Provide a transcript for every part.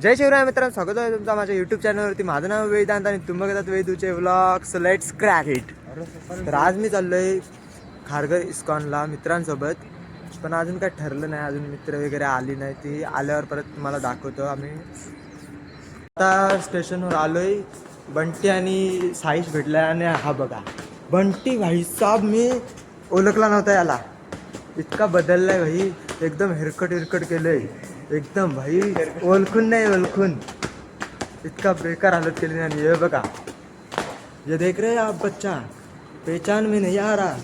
जय शिवराय मित्रांनो स्वागत आहे तुमचा माझ्या युट्यूब चॅनलवरती माझं नाव वेदांत आणि तुम्ही बघतात वेदूचे व्लॉग्स लेट्स क्रॅक इट तर आज मी चाललोय खारघर इस्कॉनला मित्रांसोबत. पण अजून काय ठरलं नाही अजून मित्र वगैरे आली नाही. ती आल्यावर परत तुम्हाला दाखवतो आम्ही. आता स्टेशनवर आलोय. बंटी आणि साईश भेटलाय आणि हा बघा. बंटी भाई साहेब मी ओळखला नव्हता याला. इतका बदललाय भाई. एकदम हिरकट हिरकट केलंय. एकदम भाई ओळखून नाही ओळखून इतका बेकार हालत केली आणि हे बघा. ये देख रहे हैं आप बच्चा. पहचान में नहीं आ रहा.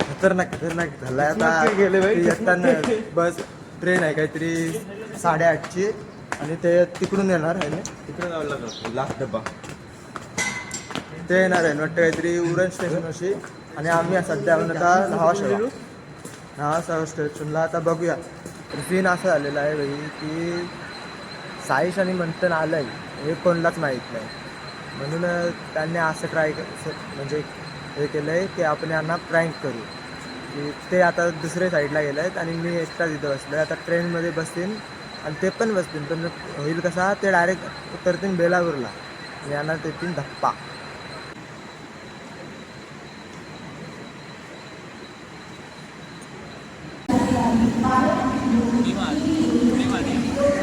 खतरनाक खतरनाक झालाय आता. गेले येताना बस ट्रेन आहे काहीतरी साडेआठची. आणि ते तिकडून येणार आहे ना? तिकडे जावं लागलं. लास्ट डब्बा. ते येणार आहे वाटतं काहीतरी उरण स्टेशन अशी. आणि आम्ही सध्या आता न्हावाशेवा न्हावाशेवा स्टेशनला. आता बघूया. सीन असं झालेला आहे भाई की साईश आणि मंथन आलं आहे हे कोणालाच माहीत नाही. म्हणून त्यांनी असं ट्राय म्हणजे हे केलं आहे की आपण यांना प्रँक करू. की ते आता दुसऱ्या साईडला गेले आहेत आणि मी एकटाच इथं बसलो आहे आता ट्रेनमध्ये बसतील आणि ते पण बसतील. पण होईल कसा ते डायरेक्ट उतरतील बेलापूरला आणि यांना देतील धप्पा.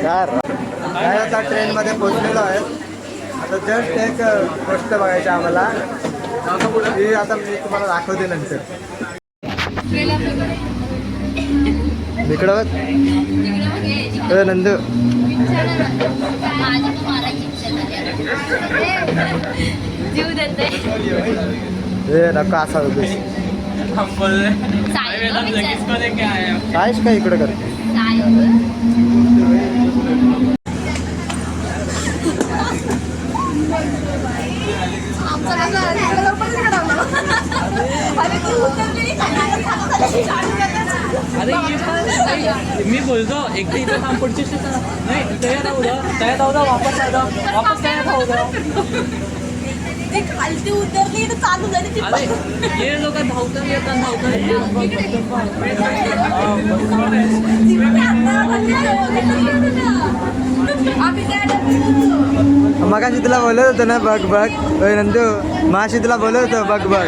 काय आता ट्रेनमध्ये पोचलेलो आहे आता जस्ट एक गोष्ट बघायची आम्हाला. ही आता मी तुम्हाला दाखवते नंतर. इकडं नंदू. हे नका असा उगीच. कायच काय इकडं करते अरे ये पण- मी बोलतो एकदा इथं थांब पुढच्या स्टेशन नाही तयार राहू द्या तयार राहू द्या वापस द्या वापस तयार राहू द्या खालती उतरली तर चालू झाली ती अरे हे लोक धावतात येतात मगाशी तुला बोलत होतं ना बघ बघ. ओय नंदू माशी तुला बोलत होतं बघ बघ.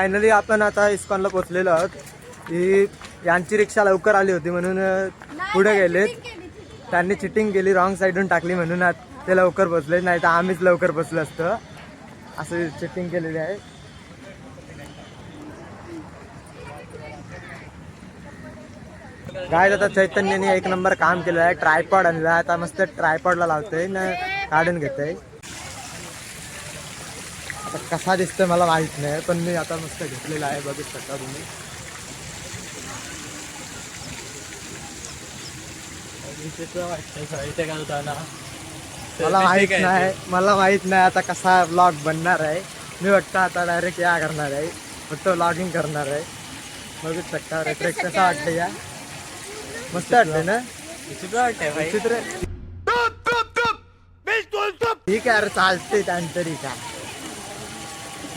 फायनली आपण आता इस्कॉनला पोचलेलो आहोत. ही यांची रिक्षा लवकर आली होती म्हणून पुढे गेलेत. त्यांनी चिटिंग केली रॉंग साईडून टाकली म्हणून आत- ते लवकर पोचले नाही तर आम्हीच लवकर पोचलो असतो. असं चिटिंग केलेली आहे. काय आता चैतन्यने एक नंबर काम केलेलं आहे. ट्रायपॉड आणला आता मस्त ट्रायपॉडला लावतोय. ना काढून घेतोय. आता कसा दिसतोय मला माहीत नाही पण मी आता मस्त घेतलेला आहे बघू शकता तुम्ही. मला माहीत नाही मला माहीत नाही आता कसा ब्लॉग बनणार आहे. मी वाटतं आता डायरेक्ट या करणार आहे. फक्त ब्लॉगिंग करणार आहे. बघू शकता ट्रेक कसा वाटतं या. मस्त वाटतंय ना? विचित्र ठीक आहे अरे चालते त्यांतरी काय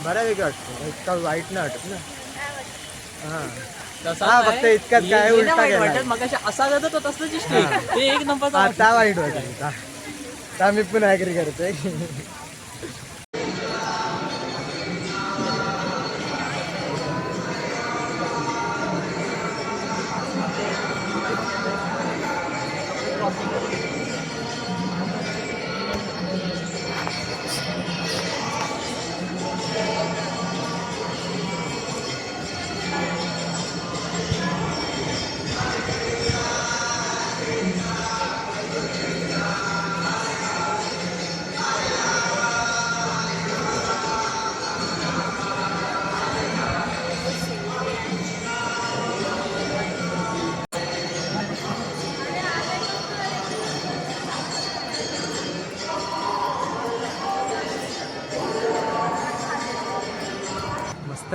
बऱ्यापैकी वाटतं. इतका वाईट नाही वाटत ना. हा. तसा हा. फक्त इतक्यात हे- काय उलटा. वाटत मगाशी असा जातो तो तसलं दिसते हा. ते एक नंबर आता वाईट वाटत मी पण ॲग्री करतोय.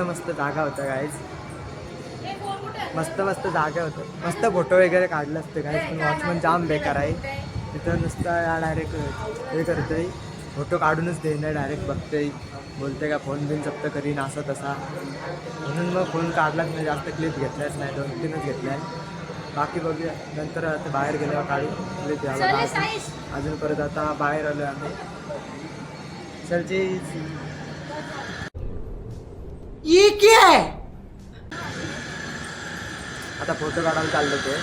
मस्त जागा होत्या गाईज मस्त मस्त जागा होतं. मस्त फोटो वगैरे काढले असते गाईज पण वॉचमन जाम बेकार आहे. तिथं नुसतं या डायरेक्ट हे करतोय. फोटो काढूनच देणार डायरेक्ट बघतोय. बोलते का फोन बिन जप्त करीन असं तसा. म्हणून मग फोन काढलाच नाही जास्त क्लिप घेतल्याच नाही दोन तीनच घेतल्या. बाकी बघूया. नंतर आता बाहेर गेल्यावर काढू. क्लिप घ्यावा अजून परत आता बाहेर आलो आम्ही. ई चलची आता फोटो काढायला चाललो ते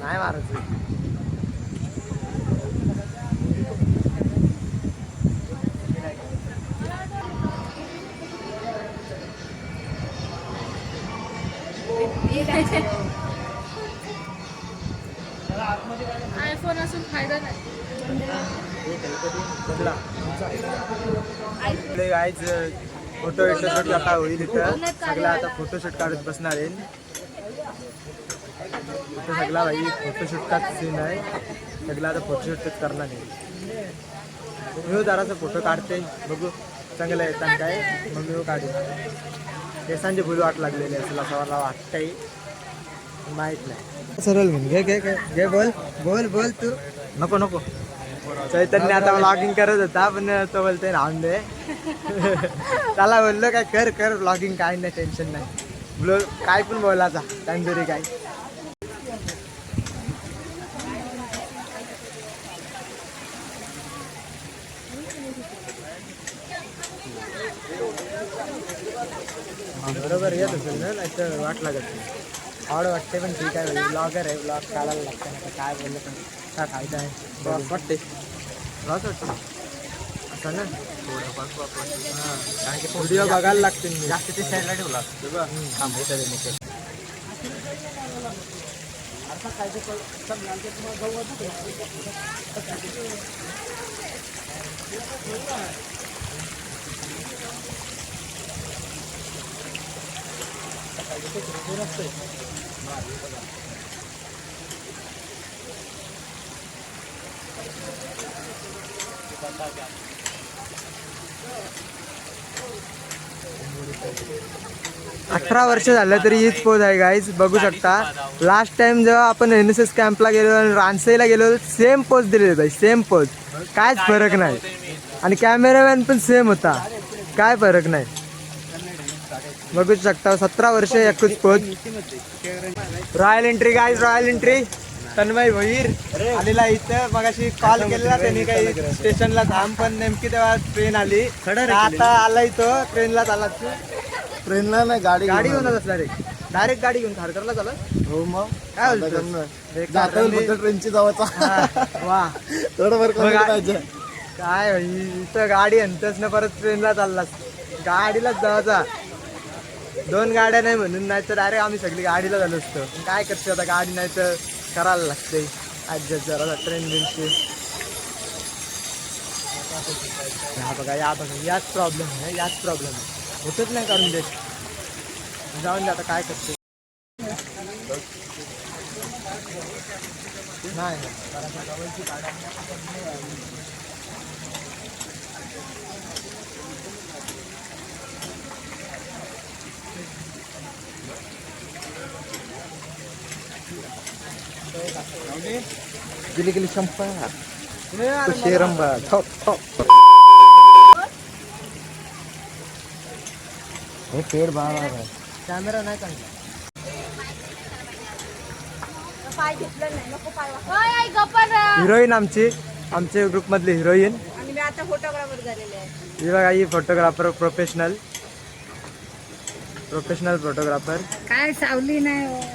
नाही मारायचं आयफोन असून फायदा नाही. आज फोटो शूट काय होईल इथं? सगळा आता फोटोशूट काढत बसणार आहे. इथं सगळा भाई फोटोशूटचाच सीन आहे. सगळा आता फोटोशूटच करणार आहे. मी जरासा फोटो काढते. बघू. चांगलं आहे चांगलं आहे. मग मी काढू. केसांचे फुल वाट लागलेले असेल असं मला वाटतंय माहीत नाही. सरळ घेऊन घे घे घे घे बोल बोल बोल तू. नको नको. चैतन्य आता व्लॉगिंग करत होता पण तो बोलतोय राहून दे. त्याला बोललो काय कर कर व्लॉगिंग काय नाही टेन्शन नाही. बोल काय पण बोलायचा तंदुरी काय. येत असेल ना नाही तर वाट लागत नाही. आवड वाटते पण ठीक आहे ब्लॉगर आहे ब्लॉग काढायला लागतं आता काय बोललं पण काय फायदा आहे. ब्लॉग वाटते. ब्लॉग वाटतं. असं ना? हां. व्हिडिओ बघायला लागते मी. जास्त ते साईडला ठेवला अठरा वर्ष झालं तरी हीच पोज आहे गाईज बघू शकता. लास्ट टाइम जेव्हा आपण एन एस एस कॅम्पला गेलो आणि रानसईला गेलो सेम पोज दिलेले होते सेम पोज कायच फरक नाही. आणि कॅमेरामॅन पण सेम होता. काय फरक नाही. बघू शकता सतरा वर्ष एकच pose royal entry guys royal entry Tanmay Bhoir आलेला इथं. मगाशी कॉल केलेला त्यांनी काही स्टेशनला थांब पण नेमकी तेव्हा ट्रेन आली. आता आला इथं ट्रेनलाच आला ट्रेनला नाही गाडी गाडी घेऊन असणार रे डायरेक्ट गाडी घेऊन खारकरला चालत हो मग. काय जाता फक्त ट्रेनची जावाचा वा. थोडं पाहिजे. काय इथं गाडी आणतच ना परत ट्रेनला चाललास. गाडीलाच जायचा दोन गाड्या नाही म्हणून नाही तर अरे आम्ही सगळी गाडीला झालो असतो. पण काय करतो आता गाडी नाही तर करायला लागते ॲडजस्ट जरा ट्रेन बिनची. या बघा या बघा याच प्रॉब्लेम आहे याच प्रॉब्लेम आहे. होतच नाही करून देत. जाऊन दे आता काय करते नाही. गेली गेली शंपा हे यार, शेरंबा ठोक ठोक हे पेड बाळा कॅमेरा नाही चांगला हिरोईन. आमची आमच्या ग्रुपमधली हिरोईन आणि मी आता फोटोग्राफर झालेले आहे ही. बघा ही फोटोग्राफर प्रोफेशनल प्रोफेशनल फोटोग्राफर काय सावली नाही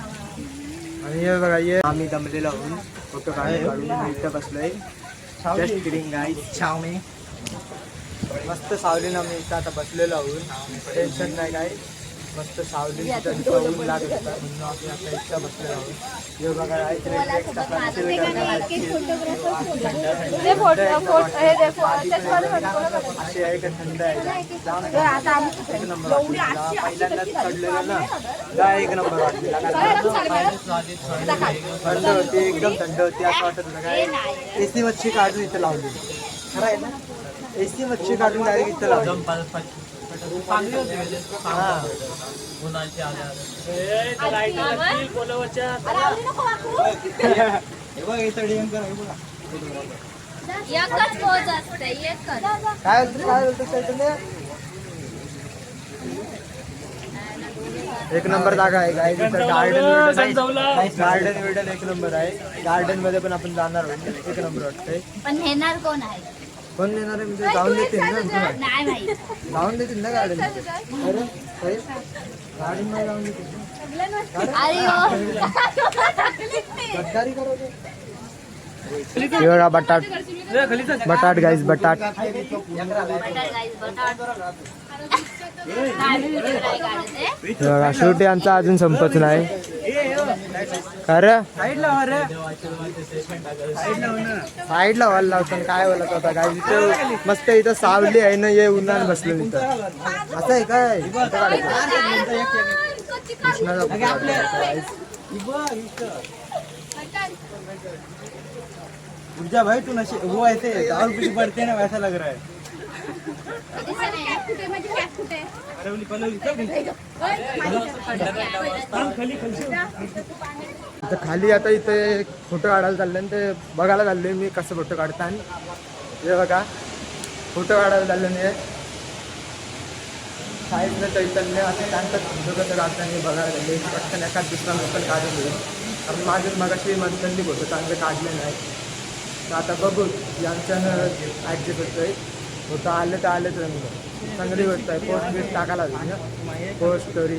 आणि हे बघा हे आम्ही दमलेलो आहोत. फोटो काढून काढून मी इथं बसलोय. जस्ट किडिंग गाय मस्त सावलीनं आम्ही इथं आता बसलेलो आहोत. टेन्शन नाही काय मस्त सावली तिथं ऊन लागत होता. म्हणून आता इतका बसलेलो आहोत हे हे फोटो अशी आहे का थंड आहे? पहिल्यांदाच चढलेलं ना. एक नंबर वाटलेला थंड होती एकदम थंड होती. असं वाटत होतं काय एसी मच्छी काढून इथं लावली. खरं आहे ना? एसी मच्छी काढून डायरेक्ट इथं लावली. चांगली होती आल्या. एकच पोज असते एकच काय काय एक नंबर जागा आहे. काय गार्डन गार्डन विडन एक नंबर आहे. गार्डनमध्ये पण आपण जाणार आहोत. एक नंबर वाटतंय. पण नेणार कोण आहे? कोण येणार आहे म्हणजे जाऊन देतील ना तुला जाऊन देतील ना गार्डन अरे मध्ये जाऊन देतील ना. अरे हो. गद्दारी करवते हे बघा बटाट. बटाट गाईस बटाट. बघा शेवटी यांचा अजून संपत नाही. खरं साईडला व्हायला लावतो काय बोलत होता? काय इथं मस्त इथं सावली आहे ना ये उन्हाळ्यात बसलो इथं. असं आहे काय? इथं ऊर्जा भाई तू नशे वो ऐसे और कुछ बढ़ते ना वैसा लग रहा है खाली आता इथे फोटो काढायला चालले आणि ते बघायला चाललोय मी कसं फोटो काढता आणि हे बघा फोटो काढायला चालले मी. साईडनं चैतन्य असं त्यांचं फोटो कसं काढता मी बघायला चालले. पटकन एखाद दुसरा पण काढून कारण माझे मगाशी मनसंदी फोटो चांगले काढले नाही. तर आता बघू यांच्यानं ॲडजस्ट होतोय. फोटो आले तर आले तर चांगली गोष्ट आहे पोस्ट बिस्ट टाकायला पोस्ट स्टोरी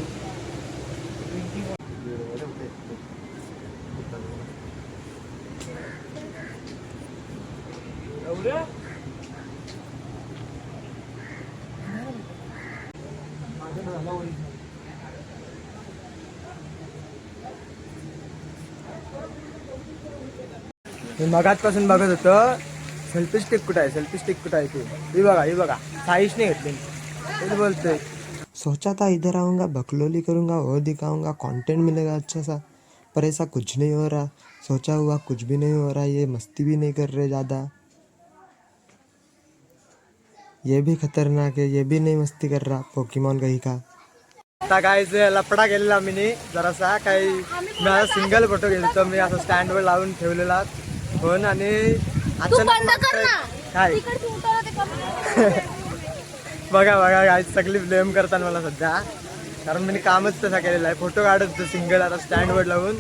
मी मगाचपासून बघत होतो. सेल्फी स्टिक कुठं आहे? सेल्फी स्टिक कुठं आहे ती? ही बघा ही बघा. साईशने घेतली तेच बोलतोय? सोचा था इधर आऊंगा बकलोली करूंगा वो दिखाऊंगा कंटेंट मिलेगा अच्छा सा पर ऐसा कुछ नहीं हो रहा। सोचा हुआ कुछ भी नहीं हो रहा ये मस्ती भी नहीं कर रहे ज़्यादा। ये भी खतरनाक है ये भी नहीं मस्ती कर रहा पोकीमॉन कहीं का। आता काय लपडा गेलेला मी जरासा काही मी आता सिंगल फोटो घेतो मी असं स्टँडवर लावून ठेवलेला. फोन आणि अचानक बंद कर ना. काय? तिकडची ते. बघा बघा काय सगळी ब्लेम करतात मला सध्या. कारण मी कामच तसा केलेला आहे. फोटो काढत होतो सिंगल आता स्टँडवर लावून.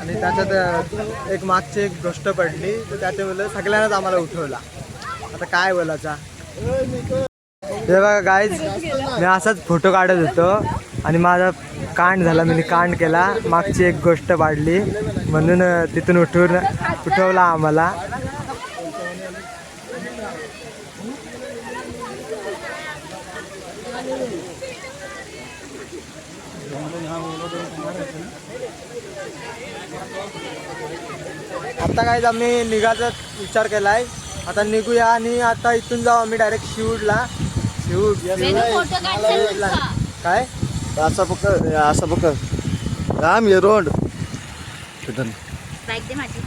आणि त्याच्यात एक मागची एक गोष्ट पडली. तर त्याच्या बोललं सगळ्यांनाच आम्हाला उठवला. आता काय बोलायचा? हे बघा गाईज मी असाच फोटो काढत होतो. आणि माझा कांड झाला. मी कांड केला. मागची एक गोष्ट पाडली म्हणून तिथून उठवून उठवला आम्हाला. आता काय आम्ही निघायचा विचार केलाय. आता निघूया आणि आता इथून जाऊ आम्ही डायरेक्ट शिवडला शिवड. काय असा पकड असा पकड राम ये रोड. तिथं बाईक दे माझी.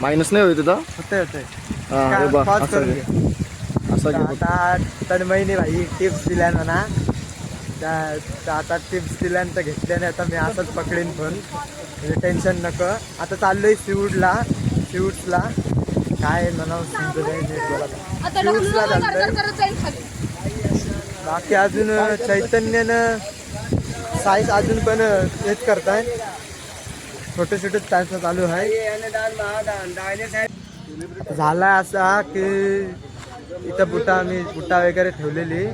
मायनस नाही होईल तिथं? होते होते बघ. आता तन्मयने भाई टिप्स दिल्या म्हणा. त्या त्या आता टिप्स दिल्यानंतर घेतल्याने आता मी असंच पकडेन फोन म्हणजे टेन्शन नको. आता चाललोय शिवडला शिवड्सला काय म्हणावं चालतोय बाकी अजून चैतन्यानं साईज अजून पण हेच करताय. छोटे छोटे त्यांचं चालू आहे. झाला असा की इथं बुटा आम्ही बुटा वगैरे ठेवलेली.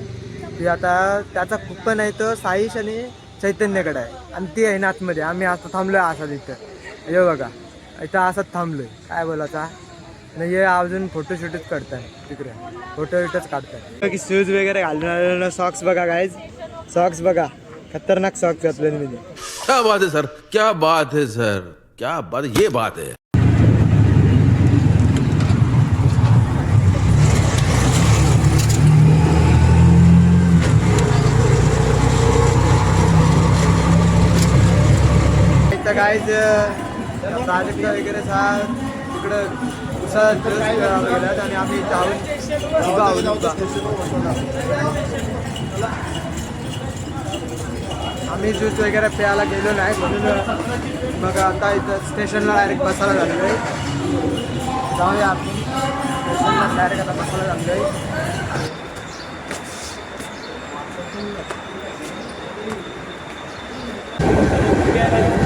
ती आता त्याचा कुपन आहे तो साईश आणि चैतन्यकडे आहे. आणि ती आहे ना आतमध्ये. आम्ही आता थांबलोय असं इथं. हे बघा. इथं असंच थांबलोय. काय बोलायचा आणि हे अजून फोटो शूटच काढताय. तिकडे. फोटो शूटच काढताय. शूज वगैरे घालून सॉक्स बघा गाईज सॉक्स बघा. खतरनाक सॉक्स घातले मी. क्या बात है सर क्या बात है सर क्या बात ये बात है. प्राजक्ता वगैरे सहा तिकडं उसात दिवस आणि आम्ही जाऊन आहोत. आम्ही ज्यूस वगैरे प्यायला गेलो नाही म्हणून मग आता इथं स्टेशनला डायरेक्ट बसायला झालेलो जाऊया आम्ही स्टेशनला डायरेक्ट आता बसायला झालेलो आहे Yeah,